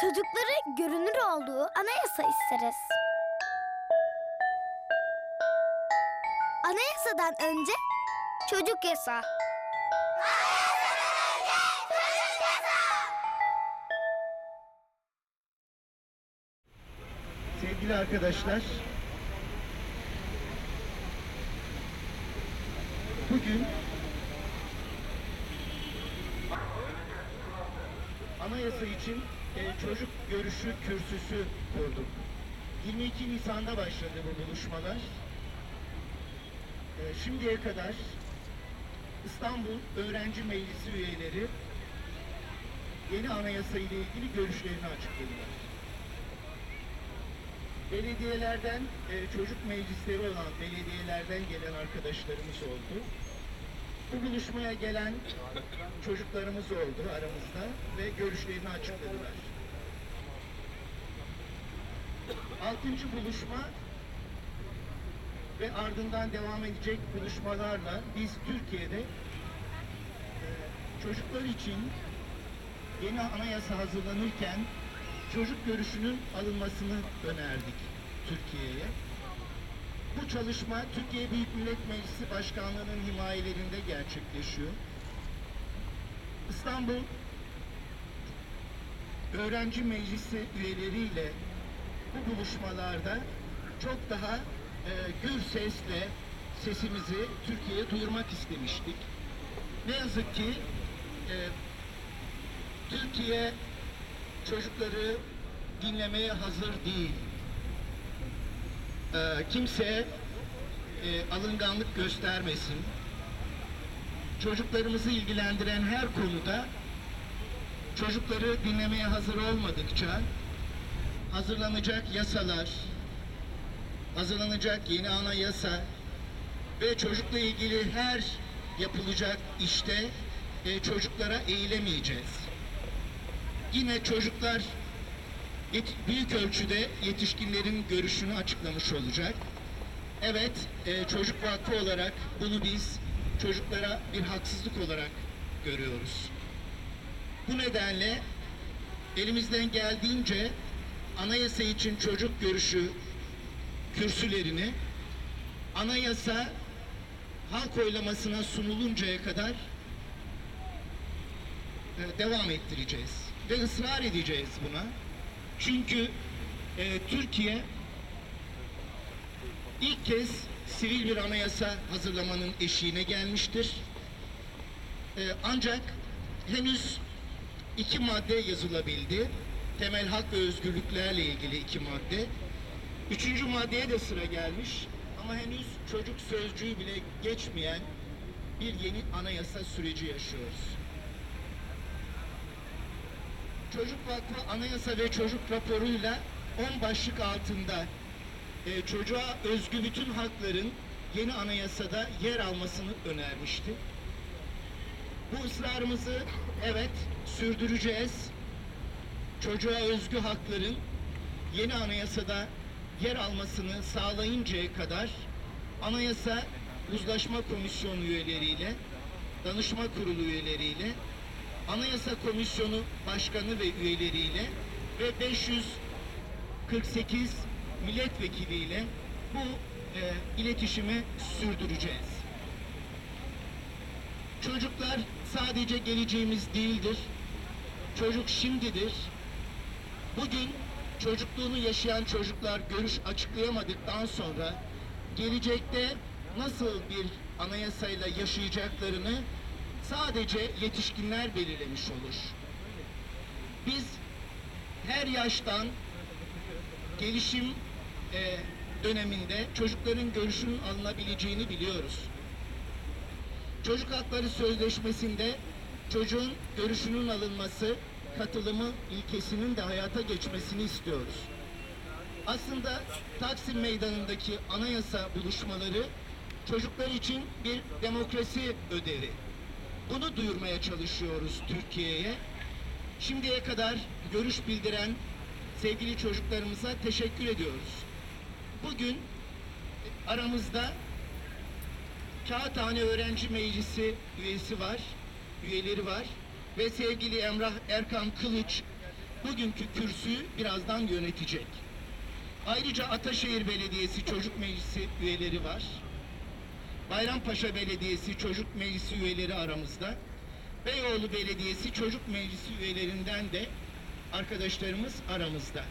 çocukları görünür olduğu anayasa isteriz. Anayasadan önce çocuk yasa. Sevgili arkadaşlar, bugün anayasa için çocuk görüşü kürsüsü kurduk. 22 Nisan'da başladı bu buluşmalar. E, şimdiye kadar İstanbul Öğrenci Meclisi üyeleri yeni anayasa ile ilgili görüşlerini açıkladılar. Belediyelerden, e, çocuk meclisleri olan belediyelerden gelen arkadaşlarımız oldu. Bu buluşmaya gelen çocuklarımız oldu aramızda ve görüşlerini açıkladılar. Altıncı buluşma ve ardından devam edecek buluşmalarla biz Türkiye'de e, çocuklar için yeni anayasa hazırlanırken çocuk görüşünün alınmasını önerdik Türkiye'ye. Bu çalışma Türkiye Büyük Millet Meclisi Başkanlığı'nın himayelerinde gerçekleşiyor. İstanbul Öğrenci Meclisi üyeleriyle bu buluşmalarda çok daha e, gür sesle sesimizi Türkiye'ye duyurmak istemiştik. Ne yazık ki e, Türkiye çocukları dinlemeye hazır değil. Ee, kimse e, alınganlık göstermesin. Çocuklarımızı ilgilendiren her konuda çocukları dinlemeye hazır olmadıkça hazırlanacak yasalar, hazırlanacak yeni anayasa ve çocukla ilgili her yapılacak işte e, çocuklara eğilemeyeceğiz yine çocuklar büyük ölçüde yetişkinlerin görüşünü açıklamış olacak. Evet, e, çocuk vakfı olarak bunu biz çocuklara bir haksızlık olarak görüyoruz. Bu nedenle elimizden geldiğince anayasa için çocuk görüşü kürsülerini anayasa halk oylamasına sunuluncaya kadar e, devam ettireceğiz ve ısrar edeceğiz buna. Çünkü e, Türkiye ilk kez sivil bir anayasa hazırlamanın eşiğine gelmiştir. E, ancak henüz iki madde yazılabildi. Temel hak ve özgürlüklerle ilgili iki madde. Üçüncü maddeye de sıra gelmiş ama henüz çocuk sözcüğü bile geçmeyen bir yeni anayasa süreci yaşıyoruz. Çocuk Vakfı Anayasa ve Çocuk raporuyla 10 başlık altında e, çocuğa özgü bütün hakların yeni anayasada yer almasını önermişti. Bu ısrarımızı evet sürdüreceğiz. Çocuğa özgü hakların yeni anayasada yer almasını sağlayıncaya kadar Anayasa Uzlaşma Komisyonu üyeleriyle, Danışma Kurulu üyeleriyle Anayasa Komisyonu Başkanı ve üyeleriyle ve 548 milletvekiliyle bu e, iletişimi sürdüreceğiz. Çocuklar sadece geleceğimiz değildir. Çocuk şimdidir. Bugün çocukluğunu yaşayan çocuklar görüş açıklayamadıktan sonra gelecekte nasıl bir anayasayla yaşayacaklarını sadece yetişkinler belirlemiş olur. Biz her yaştan gelişim e, döneminde çocukların görüşünün alınabileceğini biliyoruz. Çocuk Hakları Sözleşmesi'nde çocuğun görüşünün alınması, katılımı ilkesinin de hayata geçmesini istiyoruz. Aslında Taksim Meydanı'ndaki anayasa buluşmaları çocuklar için bir demokrasi ödevi. Bunu duyurmaya çalışıyoruz Türkiye'ye. Şimdiye kadar görüş bildiren sevgili çocuklarımıza teşekkür ediyoruz. Bugün aramızda Kağıthane Öğrenci Meclisi üyesi var, üyeleri var ve sevgili Emrah Erkan Kılıç bugünkü kürsüyü birazdan yönetecek. Ayrıca Ataşehir Belediyesi Çocuk Meclisi üyeleri var. Bayrampaşa Belediyesi Çocuk Meclisi üyeleri aramızda. Beyoğlu Belediyesi Çocuk Meclisi üyelerinden de arkadaşlarımız aramızda.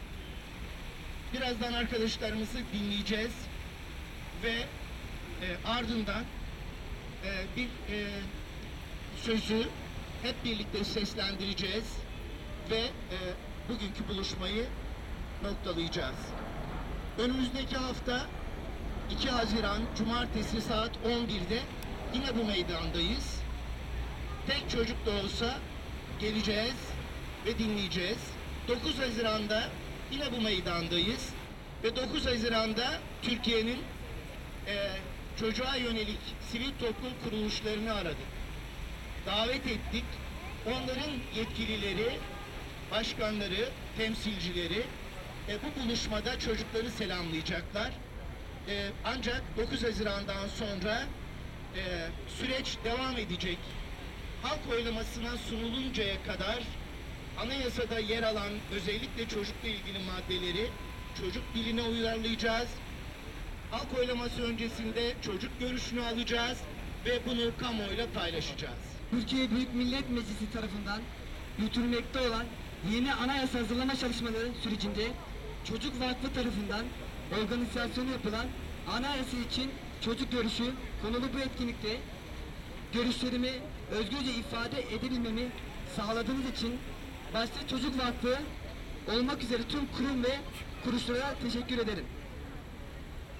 Birazdan arkadaşlarımızı dinleyeceğiz ve e, ardından e, bir e, sözü hep birlikte seslendireceğiz ve e, bugünkü buluşmayı noktalayacağız. Önümüzdeki hafta 2 Haziran Cumartesi saat 11'de yine bu meydandayız. Tek çocuk da olsa geleceğiz ve dinleyeceğiz. 9 Haziran'da yine bu meydandayız. Ve 9 Haziran'da Türkiye'nin eee, çocuğa yönelik sivil toplum kuruluşlarını aradık. Davet ettik. Onların yetkilileri, başkanları, temsilcileri e, bu buluşmada çocukları selamlayacaklar. E, ancak 9 Haziran'dan sonra e, süreç devam edecek. Halk oylamasına sunuluncaya kadar anayasada yer alan özellikle çocukla ilgili maddeleri çocuk diline uyarlayacağız. Halk oylaması öncesinde çocuk görüşünü alacağız ve bunu kamuoyuyla paylaşacağız. Türkiye Büyük Millet Meclisi tarafından yürütülmekte olan yeni anayasa hazırlama çalışmaları sürecinde Çocuk Vakfı tarafından organizasyonu yapılan anayasa için çocuk görüşü konulu bu etkinlikte görüşlerimi özgürce ifade edebilmemi sağladığınız için başta Çocuk Vakfı olmak üzere tüm kurum ve kuruluşlara teşekkür ederim.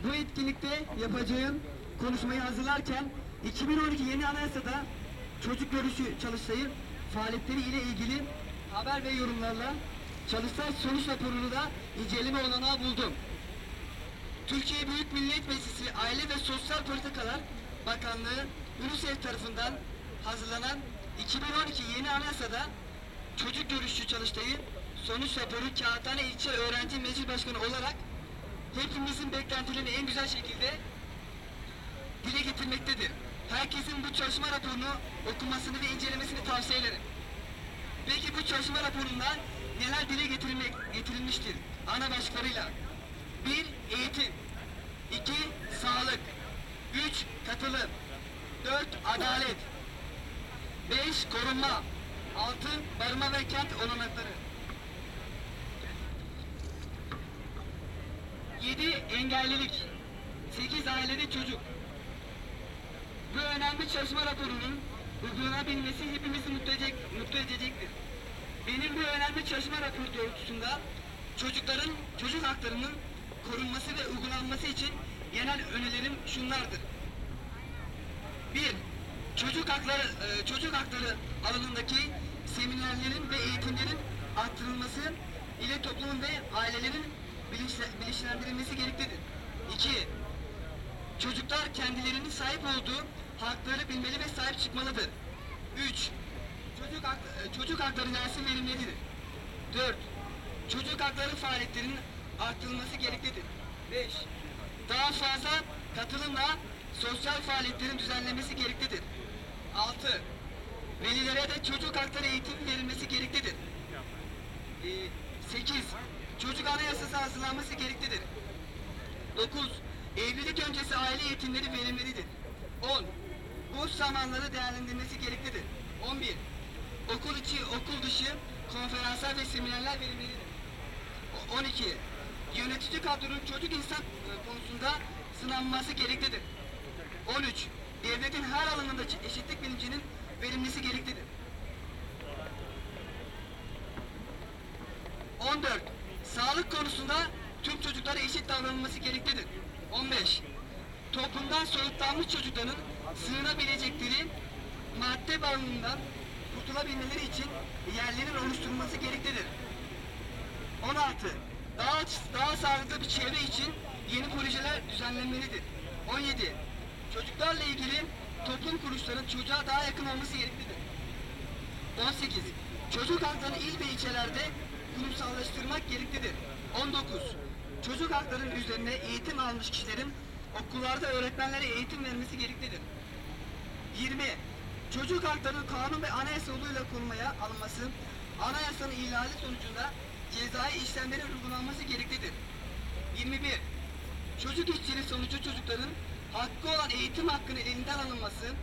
Bu etkinlikte yapacağım konuşmayı hazırlarken 2012 yeni anayasada çocuk görüşü çalıştayı faaliyetleri ile ilgili haber ve yorumlarla çalıştay sonuç raporunu da inceleme olanağı buldum. Türkiye Büyük Millet Meclisi Aile ve Sosyal Politikalar Bakanlığı UNICEF tarafından hazırlanan 2012 yeni anayasada çocuk görüşü çalıştayı sonuç raporu Kağıthane İlçe Öğrenci Meclis Başkanı olarak hepimizin beklentilerini en güzel şekilde dile getirmektedir. Herkesin bu çalışma raporunu okumasını ve incelemesini tavsiye ederim. Peki bu çalışma raporunda neler dile getirilmek, getirilmiştir? Ana başlıklarıyla. 1. Eğitim 2. Sağlık 3. Katılım 4. Adalet 5. Korunma 6. Barınma ve kent olanakları 7. Engellilik 8. Ailede çocuk Bu önemli çalışma raporunun uygulanabilmesi hepimizi mutlu, edecek, mutlu edecektir. Benim bu önemli çalışma raporu doğrultusunda çocukların, çocuk haklarının korunması ve uygulanması için genel önerilerim şunlardır. 1. Çocuk hakları, e, çocuk hakları alanındaki seminerlerin ve eğitimlerin arttırılması ile toplumun ve ailelerin bilinçle- bilinçlendirilmesi gereklidir. 2. Çocuklar kendilerinin sahip olduğu hakları bilmeli ve sahip çıkmalıdır. 3. Çocuk, hak, e, çocuk hakları dersi verilmelidir. 4. Çocuk hakları faaliyetlerinin arttırılması gereklidir. 5. Daha fazla katılımla sosyal faaliyetlerin düzenlenmesi gereklidir. 6. Velilere de çocuk hakları eğitimi verilmesi gereklidir. 8. Çocuk anayasası hazırlanması gereklidir. 9. Evlilik öncesi aile eğitimleri verilmelidir. 10. Boş zamanları değerlendirilmesi gereklidir. 11. Okul içi, okul dışı konferanslar ve seminerler verilmelidir. O- 12. Yönetici kadronun çocuk insan e, konusunda sınanması gereklidir. 13. Devletin her alanında eşitlik bilincinin verilmesi gereklidir. 14. Sağlık konusunda tüm çocuklara eşit davranılması gereklidir. 15. Toplumdan soyutlanmış çocukların sığınabilecekleri madde bağımlılığından kurtulabilmeleri için yerlerin oluşturulması gereklidir. 16. Daha, daha sağlıklı bir çevre için yeni projeler düzenlenmelidir. 17. Çocuklarla ilgili toplum kuruluşlarının çocuğa daha yakın olması gereklidir. 18. Çocuk haklarını il ve ilçelerde kurumsallaştırmak gereklidir. 19. Çocuk haklarının üzerine eğitim almış kişilerin okullarda öğretmenlere eğitim vermesi gereklidir. 20. Çocuk haklarının kanun ve anayasa yoluyla korumaya alınması, anayasanın ihlali sonucunda cezai işlemlerin uygulanması gereklidir. 21. Çocuk işçiliği sonucu çocukların hakkı olan eğitim hakkının elinden alınması,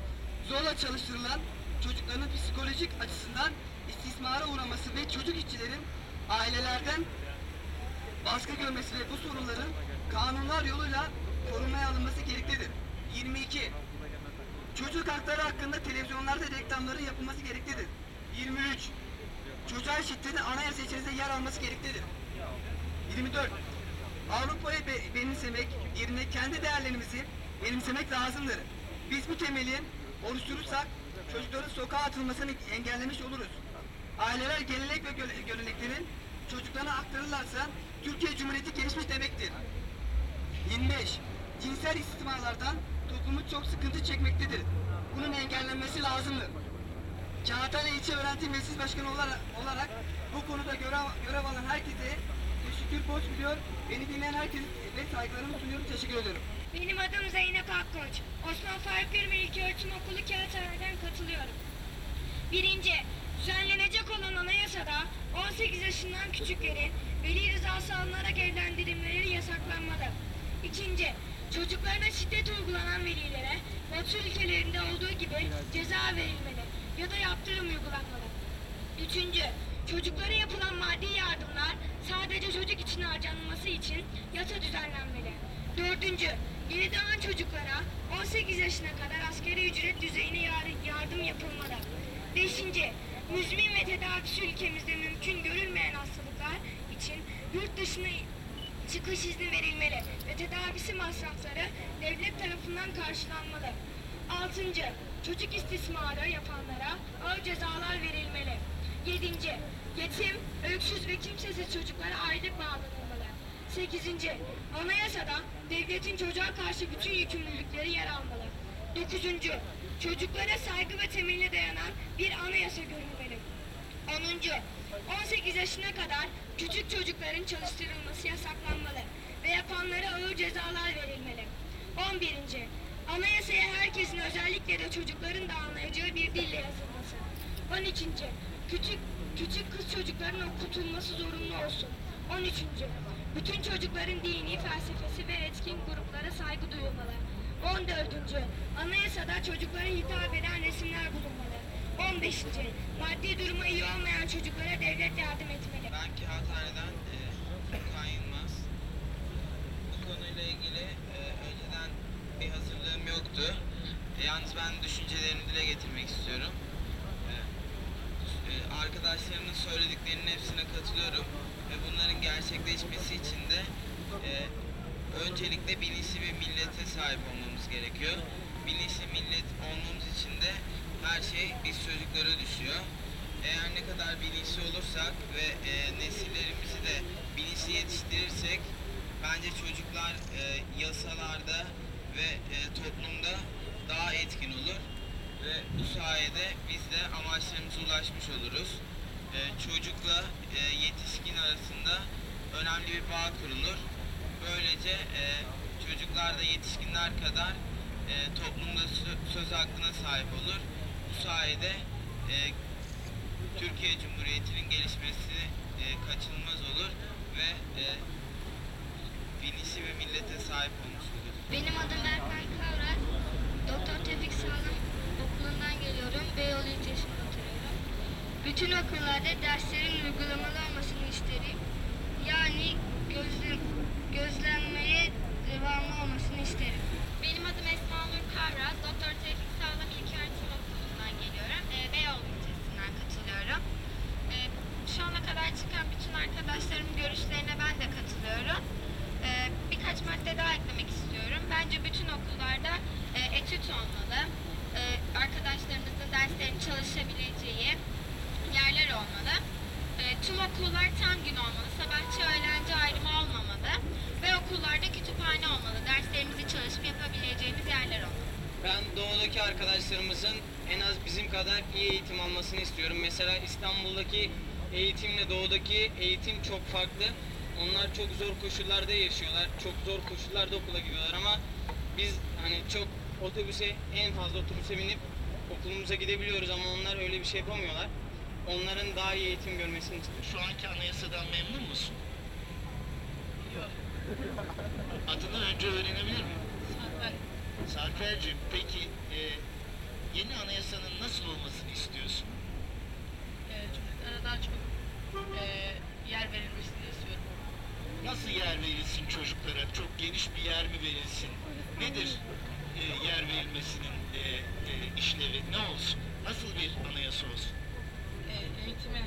zorla çalıştırılan çocukların psikolojik açısından istismara uğraması ve çocuk işçilerin ailelerden baskı görmesi ve bu sorunların kanunlar yoluyla korumaya alınması gereklidir. 22. Çocuk hakları hakkında televizyonlarda reklamların yapılması gereklidir. 23. Çocuğa şiddetin anayasa içerisinde yer alması gereklidir. 24. Avrupa'yı be- benimsemek yerine kendi değerlerimizi benimsemek lazımdır. Biz bu temeli oluşturursak çocukların sokağa atılmasını engellemiş oluruz. Aileler gelenek ve göreneklerin çocuklarına aktarırlarsa Türkiye Cumhuriyeti gelişmiş demektir. 25. Cinsel istismarlardan toplumumuz çok sıkıntı çekmektedir. Bunun engellenmesi lazımdır. Kağıthane İlçe Öğretim Meclis Başkanı olarak, olarak bu konuda görev, görev alan herkese teşekkür borç biliyor. Beni dinleyen herkese ve saygılarımı sunuyorum. Teşekkür ediyorum. Benim adım Zeynep Akkoç. Osman Faruk Yürüme İlköğretim Okulu Kağıthane'den katılıyorum. Birinci, düzenlenecek olan anayasada 18 yaşından küçüklerin veli rızası alınarak evlendirilmeleri yasaklanmalı. İkinci, çocuklarına şiddet uygulanan velilere Batı ülkelerinde olduğu gibi ceza verilmeli ya da yaptırım uygulanmalı. Üçüncü, çocuklara yapılan maddi yardımlar sadece çocuk için harcanması için yasa düzenlenmeli. Dördüncü, yeni doğan çocuklara 18 yaşına kadar askeri ücret düzeyine yar- yardım yapılmalı. Beşinci, müzmin ve tedavisi ülkemizde mümkün görülmeyen hastalıklar için yurt dışına çıkış izni verilmeli ve tedavisi masrafları devlet tarafından karşılanmalı. Altıncı, çocuk istismarı yapanlara ağır cezalar verilmeli. Yedinci, yetim, öksüz ve kimsesiz çocuklara aylık bağlanılmalı. Sekizinci, anayasada devletin çocuğa karşı bütün yükümlülükleri yer almalı. Dokuzuncu, çocuklara saygı ve temeline dayanan bir anayasa görülmeli. 10. 18 yaşına kadar küçük çocukların çalıştırılması yasaklanmalı ve yapanlara ağır cezalar verilmeli. 11. Anayasaya herkesin özellikle de çocukların da anlayacağı bir dille yazılması. 12. Küçük küçük kız çocukların okutulması zorunlu olsun. 13. Bütün çocukların dini, felsefesi ve etkin gruplara saygı duyulmalı. 14. Anayasada çocuklara hitap eden resimler bulunmalı. 15. Maddi durumu iyi olmayan çocuklara devlet yardım etmeli. Ben Kağıthane'den e, Furkan Yılmaz. Bu konuyla ilgili e, önceden bir yoktu. E, yalnız ben düşüncelerimi dile getirmek istiyorum. E, e, arkadaşlarımın söylediklerinin hepsine katılıyorum. Ve bunların gerçekleşmesi için de e, öncelikle bilinçli bir millete sahip olmamız gerekiyor. Bilinçli millet olmamız için de her şey biz çocuklara düşüyor. Eğer ne kadar bilinçli olursak ve e, nesillerimizi de bilinçli yetiştirirsek bence çocuklar e, yasalarda ve e, toplumda daha etkin olur ve bu sayede biz de amaçlarımıza ulaşmış oluruz. E, çocukla e, yetişkin arasında önemli bir bağ kurulur. Böylece e, çocuklar da yetişkinler kadar e, toplumda sö- söz hakkına sahip olur. Bu sayede e, Türkiye Cumhuriyeti'nin gelişmesi e, kaçınılmaz olur ve e, bilinçli ve millete sahip olmuş olur. Benim adım Erkan Kavrak. Doktor Tevfik Sağlam okulundan geliyorum. Beyoğlu ilçesinde oturuyorum. Bütün okullarda derslerin uygulamalı olmasını isterim. Yani gözlem, gözlenmeye devamlı olmasını isterim. Benim adım Esma Nur Kavraz. Doktor Tevfik Sağlam İlköğretim Okulu'ndan geliyorum. Ee, Beyoğlu ilçesinden katılıyorum. Ee, şu ana kadar çıkan bütün arkadaşlarımın görüşlerine ben de katılıyorum. Ee, birkaç madde daha eklemek bütün okullarda e, etüt olmalı. Ee, arkadaşlarımızın derslerini çalışabileceği yerler olmalı. Ee, tüm okullar tam gün olmalı. Sabahçı öğlenci ayrımı olmamalı. Ve okullarda kütüphane olmalı. Derslerimizi çalışıp yapabileceğimiz yerler olmalı. Ben doğudaki arkadaşlarımızın en az bizim kadar iyi eğitim almasını istiyorum. Mesela İstanbul'daki eğitimle doğudaki eğitim çok farklı. Onlar çok zor koşullarda yaşıyorlar. Çok zor koşullarda okula gidiyorlar ama biz hani çok otobüse en fazla otobüse binip okulumuza gidebiliyoruz ama onlar öyle bir şey yapamıyorlar. onların daha iyi eğitim görmesini istiyorum. Şu anki anayasadan memnun musun? Yok. Adını önce öğrenebilir miyim? Sarper. Sarper'cim peki e, yeni anayasanın nasıl olmasını istiyorsun? çocuklara daha çok e, yer verilmesini. Nasıl yer verilsin çocuklara? Çok geniş bir yer mi verilsin? Nedir e, yer verilmesinin e, e, işlevi? Ne olsun? Nasıl bir anayasa olsun? E, eğitime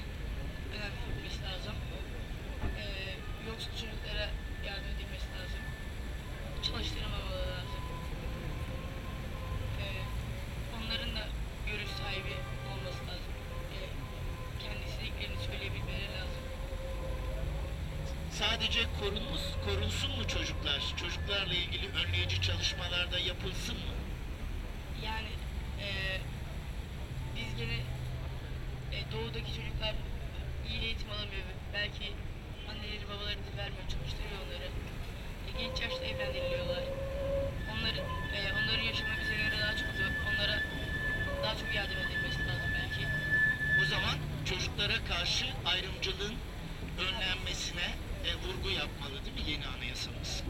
önlenmesine e, vurgu yapmalı değil mi yeni anayasamız?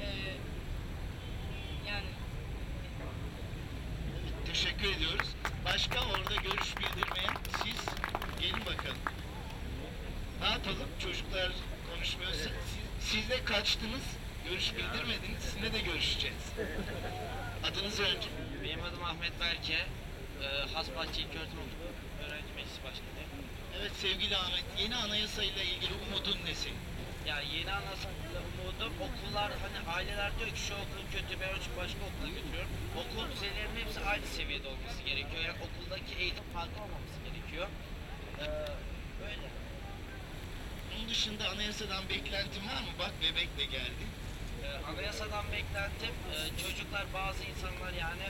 E, yani Teşekkür ediyoruz. Başka orada görüş bildirmeyen siz gelin bakalım. Ne yapalım? Çocuklar konuşmuyorsa siz, siz de kaçtınız. Görüş bildirmediniz. Sizinle de görüşeceğiz. Adınız önce. Benim adım Ahmet Berke. Ee, Hasbahçe İlköğretim Okulu Öğrenci Meclisi Başkanıyım. Evet sevgili Ahmet, yeni anayasayla ilgili umudun ne senin? Yani yeni anasıyla umudum okullar hani aileler diyor ki şu okul kötü ben için başka okula götürüyorum. Okul düzeylerinin hepsi aynı seviyede olması gerekiyor. Yani okuldaki eğitim farkı olmaması gerekiyor. Ee, böyle. Bunun dışında anayasadan beklentin var mı? Bak bebek de geldi. Ee, anayasadan beklentim e, çocuklar bazı insanlar yani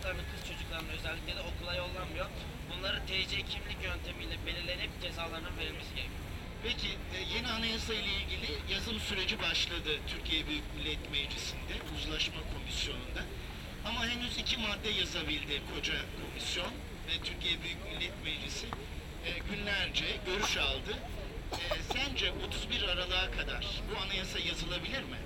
çocuklarını kız çocuklarını özellikle de okula yollanmıyor. Bunları TC kimlik yöntemiyle belirlenip cezalarının verilmesi gerekiyor. Peki e, yeni anayasa ile ilgili yazım süreci başladı Türkiye Büyük Millet Meclisi'nde, uzlaşma komisyonunda. Ama henüz iki madde yazabildi koca komisyon ve Türkiye Büyük Millet Meclisi e, günlerce görüş aldı. E, sence 31 Aralık'a kadar bu anayasa yazılabilir mi?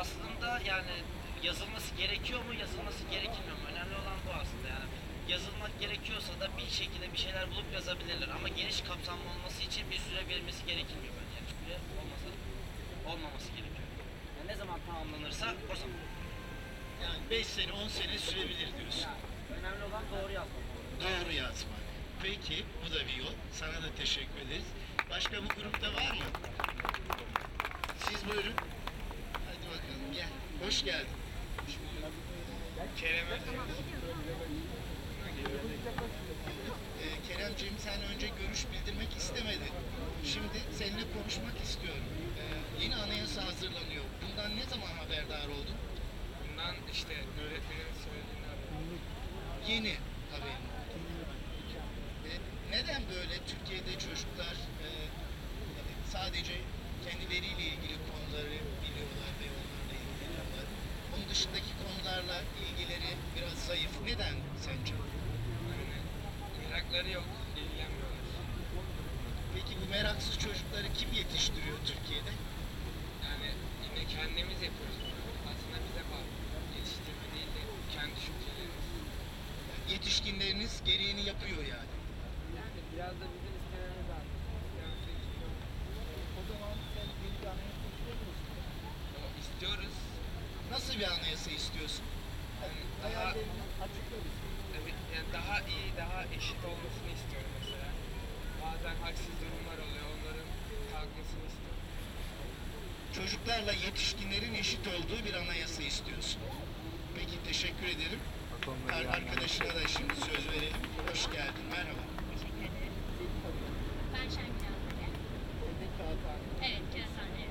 Aslında yani yazılması gerekiyor mu, yazılması gerekmiyor mu? Önemli olan bu aslında yani. Yazılmak gerekiyorsa da bir şekilde bir şeyler bulup yazabilirler ama geniş kapsamlı olması için bir süre verilmesi gerekmiyor bence. Süre olmasa olmaması gerekiyor. Yani ne zaman tamamlanırsa o zaman. Yani 5 sene 10 sene sürebilir diyorsun. Önemli olan doğru yazmak. Doğru yazmak. Peki bu da bir yol. Sana da teşekkür ederiz. Başka bu grupta var mı? Siz buyurun. Hadi bakalım gel. Hoş geldin. Kerem Ee, Keremciğim sen önce görüş bildirmek istemedin. Şimdi seninle konuşmak istiyorum. Ee, yeni anayasa hazırlanıyor. Bundan ne zaman haberdar oldun? Bundan işte öğretmenin söylediğinden Yeni haberin oldu. Ee, neden böyle Türkiye'de çocuklar e, sadece kendileriyle ilgili konuları biliyorlar ve onlarla ilgileniyorlar? Onun dışındaki konularla zayıf. Neden sence? merakları yok, ilgilenmiyorlar. Peki bu meraksız çocukları kim yetiştiriyor Türkiye'de? Yani yine kendimiz yapıyoruz. Aslında bize bağlı. Yetiştirme değil de kendi düşüncelerimiz. Yetişkinleriniz gereğini yapıyor yani. Yani biraz da bizim istememiz lazım. İstemezsek hiçbir şey olmaz. O zaman sen bir anayasa istiyor musun? Ama istiyoruz. Nasıl bir anayasa istiyorsun? Yani daha, evet, yani daha iyi, daha eşit olmasını istiyorum mesela. Bazen haksız durumlar oluyor, onların kalkmasını istiyorum. Çocuklarla yetişkinlerin eşit olduğu bir anayasa istiyorsun. Peki teşekkür ederim. Ar- Arkadaşına da şimdi söz verelim. Hoş geldin. Merhaba. Teşekkür ederim. Ben Şengül Azade. Evet, Kıraathane.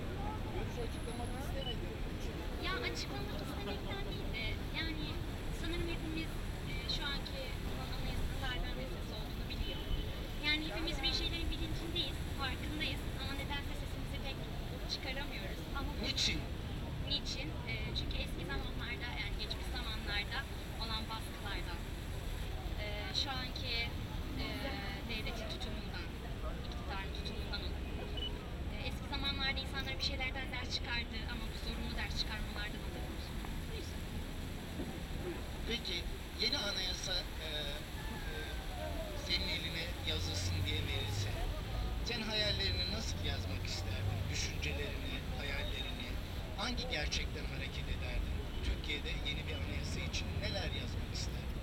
Görüş açıklamak istemedim. Ya açıklamak istemekten değil de yani sanırım hepimiz e, şu anki olan anayasalardan ne ses olduğunu biliyor. Yani hepimiz bir şeylerin bilincindeyiz, farkındayız ama nedense sesimizi pek çıkaramıyoruz. Ama bu Niçin? niçin? E, çünkü eski zamanlarda yani geçmiş zamanlarda olan baskılardan. E, şu anki e, yazılsın diye verilse, sen hayallerini nasıl yazmak isterdin? Düşüncelerini, hayallerini, hangi gerçekten hareket ederdin? Türkiye'de yeni bir anayasa için neler yazmak isterdin?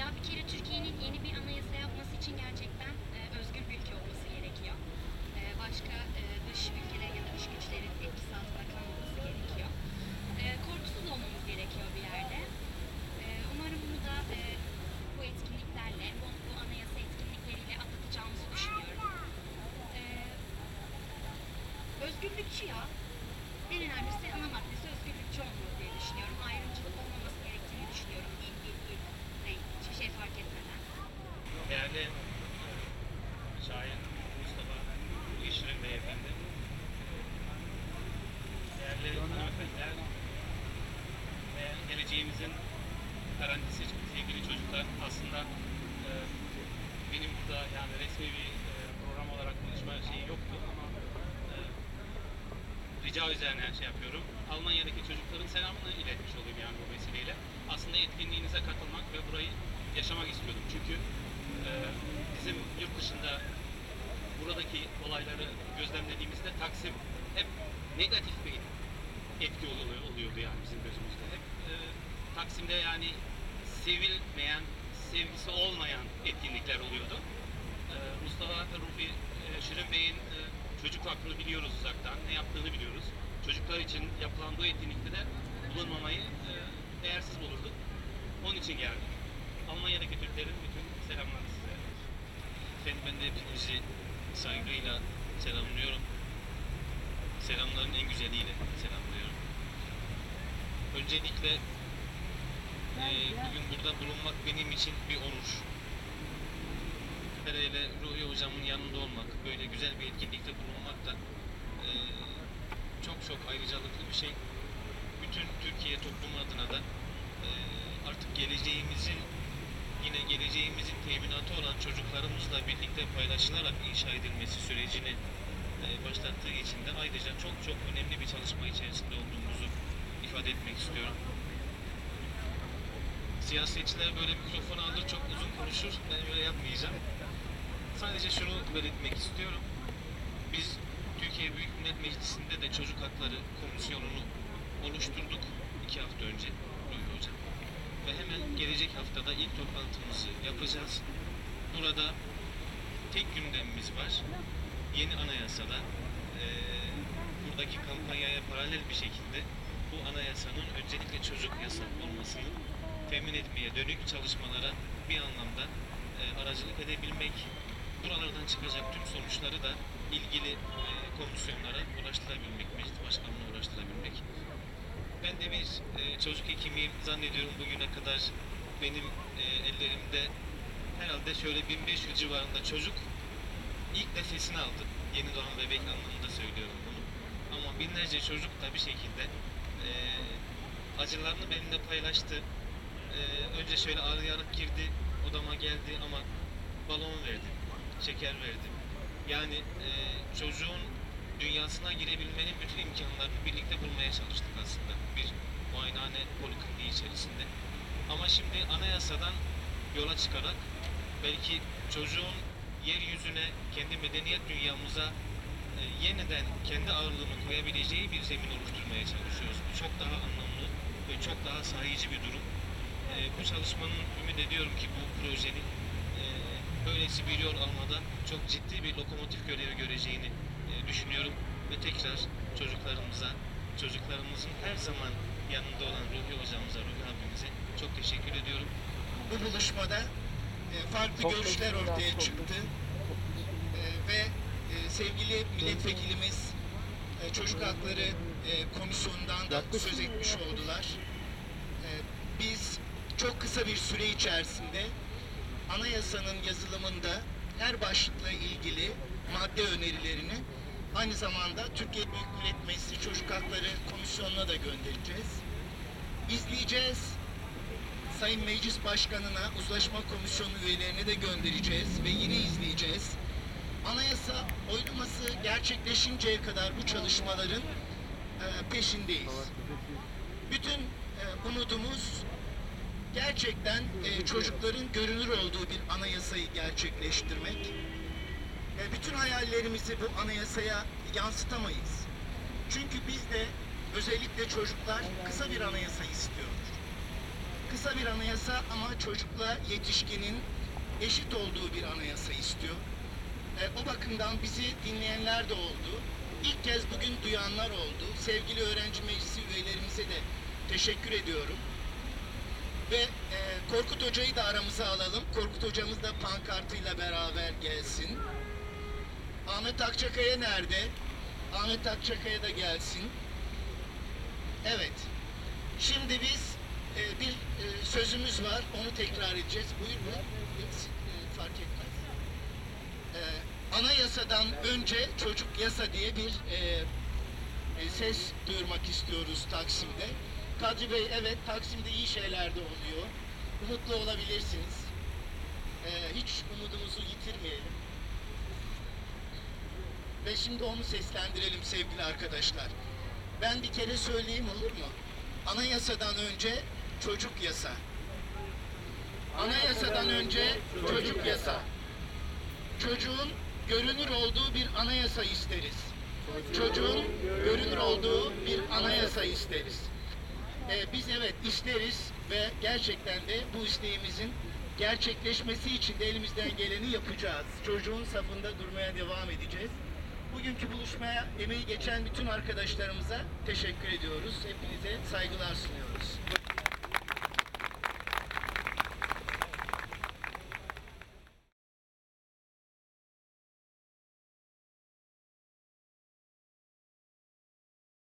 Ya bir kere Türkiye'nin yeni bir anayasa yapması için gerçekten e, özgür bir ülke olması gerekiyor. E, başka e, dış ülkelerin ya da dış güçlerin etkisi altında kalmaması gerekiyor. E, korkusuz olmamız gerekiyor bir yerde. E, umarım bunu da e, bu etkinliklerle, bu, bu anayasa etkinlikleriyle atlatacağımızı düşünüyorum. E, özgürlükçü ya. En önemlisi ana maddesi özgürlükçü olmalı diye düşünüyorum. Ayrımcılık olmaması gerektiğini düşünüyorum. Din, dil, dil, renk, hiçbir şey fark etmeden. Değerli şair Mustafa İşrin Beyefendi, değerli hanımefendiler ve geleceğimizin garantisi sevgili çocuklar aslında e, benim burada yani resmi bir e, program olarak konuşma şeyi e, rica üzerine şey yapıyorum. Almanya'daki çocukların selamını iletmiş olayım yani bu vesileyle. Aslında etkinliğinize katılmak ve burayı yaşamak istiyordum. Çünkü e, bizim yurt dışında buradaki olayları gözlemlediğimizde Taksim hep negatif bir etki oluyor, oluyordu yani bizim gözümüzde. Hep e, Taksim'de yani sevilmeyen, sevgisi olmayan etkinlikler oluyordu. E, Mustafa Rufi e, Şirin Bey'in e, çocuk hakkını biliyoruz uzaktan, ne yaptığını biliyoruz. Çocuklar için yapılan bu etkinlikte de bulunmamayı e, değersiz bulurduk. Onun için geldik. Almanya'daki Türklerin bütün selamları size. Efendim ben de hepinizi saygıyla selamlıyorum. Selamların en güzeliyle selamlıyorum. Öncelikle eee, bugün burada bulunmak benim için bir onur. Hele hele Ruhi hocamın yanında olmak, böyle güzel bir etkinlikte bulunmak da eee, çok çok ayrıcalıklı bir şey. Bütün Türkiye toplumu adına da eee, artık geleceğimizin yine geleceğimizin teminatı olan çocuklarımızla birlikte paylaşılarak inşa edilmesi sürecini e, başlattığı için de ayrıca çok çok önemli bir çalışma içerisinde olduğumuzu ifade etmek istiyorum. Siyasetçiler böyle mikrofonu alır çok uzun konuşur. Ben öyle yapmayacağım. Sadece şunu belirtmek istiyorum. Biz Türkiye Büyük Millet Meclisi'nde de çocuk hakları komisyonunu oluşturduk iki hafta önce Ruhi Hocam ve hemen gelecek haftada ilk toplantımızı yapacağız. Burada tek gündemimiz var. Yeni anayasada eee, buradaki kampanyaya paralel bir şekilde bu anayasanın öncelikle çocuk yasa olmasını temin etmeye dönük çalışmalara bir anlamda eee, aracılık edebilmek, buralardan çıkacak tüm sonuçları da ilgili eee, komisyonlara ulaştırabilmek, meclis başkanlığına ulaştırabilmek. Ben de bir e, çocuk hekimiyim. Zannediyorum bugüne kadar benim e, ellerimde herhalde şöyle 1500 civarında çocuk ilk nefesini aldı. Yeni doğan bebek anlamında söylüyorum bunu. Ama binlerce çocuk da bir şekilde e, acılarını benimle paylaştı. E, önce şöyle ağlayarak girdi, odama geldi ama balon verdi, şeker verdi. Yani e, çocuğun dünyasına girebilmenin bütün imkanlarını birlikte bulmaya çalıştık aslında bir muayenehane polikliniği içerisinde. Ama şimdi anayasadan yola çıkarak belki çocuğun yeryüzüne, kendi medeniyet dünyamıza e, yeniden kendi ağırlığını koyabileceği bir zemin oluşturmaya çalışıyoruz. Bu çok daha anlamlı ve çok daha sahici bir durum. E, bu çalışmanın ümit ediyorum ki bu projenin böylesi bir yol almadan çok ciddi bir lokomotif görevi göreceğini e, düşünüyorum ve tekrar çocuklarımıza, çocuklarımızın her zaman yanında olan Ruhi hocamıza, Ruhi abimize çok teşekkür ediyorum. Bu buluşmada e, farklı görüşler ortaya çıktı E, ve e, sevgili milletvekilimiz e, Çocuk Hakları e, Komisyonu'ndan da söz etmiş oldular. E, biz çok kısa bir süre içerisinde anayasanın yazılımında her başlıkla ilgili madde önerilerini aynı zamanda Türkiye Büyük Millet Meclisi Çocuk Hakları Komisyonu'na da göndereceğiz. İzleyeceğiz. Sayın Meclis Başkanı'na, Uzlaşma Komisyonu üyelerine de göndereceğiz ve yine izleyeceğiz. Anayasa oylaması gerçekleşinceye kadar bu çalışmaların e, peşindeyiz. Bütün e, umudumuz gerçekten e, çocukların görünür olduğu bir anayasayı gerçekleştirmek. E, bütün hayallerimizi bu anayasaya yansıtamayız. Çünkü biz de özellikle çocuklar kısa bir anayasa istiyoruz. Kısa bir anayasa ama çocukla yetişkinin eşit olduğu bir anayasa istiyor. E, o bakımdan bizi dinleyenler de oldu. İlk kez bugün duyanlar oldu. Sevgili öğrenci meclisi üyelerimize de teşekkür ediyorum. Ve e, Korkut Hoca'yı da aramıza alalım. Korkut Hocamız da pankartıyla beraber gelsin. Ahmet Akçakaya nerede? Ahmet Akçakaya da gelsin. Evet. Şimdi biz e, bir e, sözümüz var. Onu tekrar edeceğiz. Buyur buyur. Hiç, e, fark etmez. E, anayasadan önce çocuk yasa diye bir e, e, ses duyurmak istiyoruz Taksim'de. Kadri Bey evet Taksim'de iyi şeyler de oluyor. Umutlu olabilirsiniz. E, hiç umudumuzu yitirmeyelim. Ve şimdi onu seslendirelim sevgili arkadaşlar. Ben bir kere söyleyeyim olur mu? Anayasadan önce çocuk yasa. Anayasadan önce çocuk yasa. Çocuğun görünür olduğu bir anayasa isteriz. Çocuğun görünür olduğu bir anayasa isteriz. Ee, biz evet isteriz ve gerçekten de bu isteğimizin gerçekleşmesi için de elimizden geleni yapacağız. Çocuğun safında durmaya devam edeceğiz. Bugünkü buluşmaya emeği geçen bütün arkadaşlarımıza teşekkür ediyoruz. Hepinize saygılar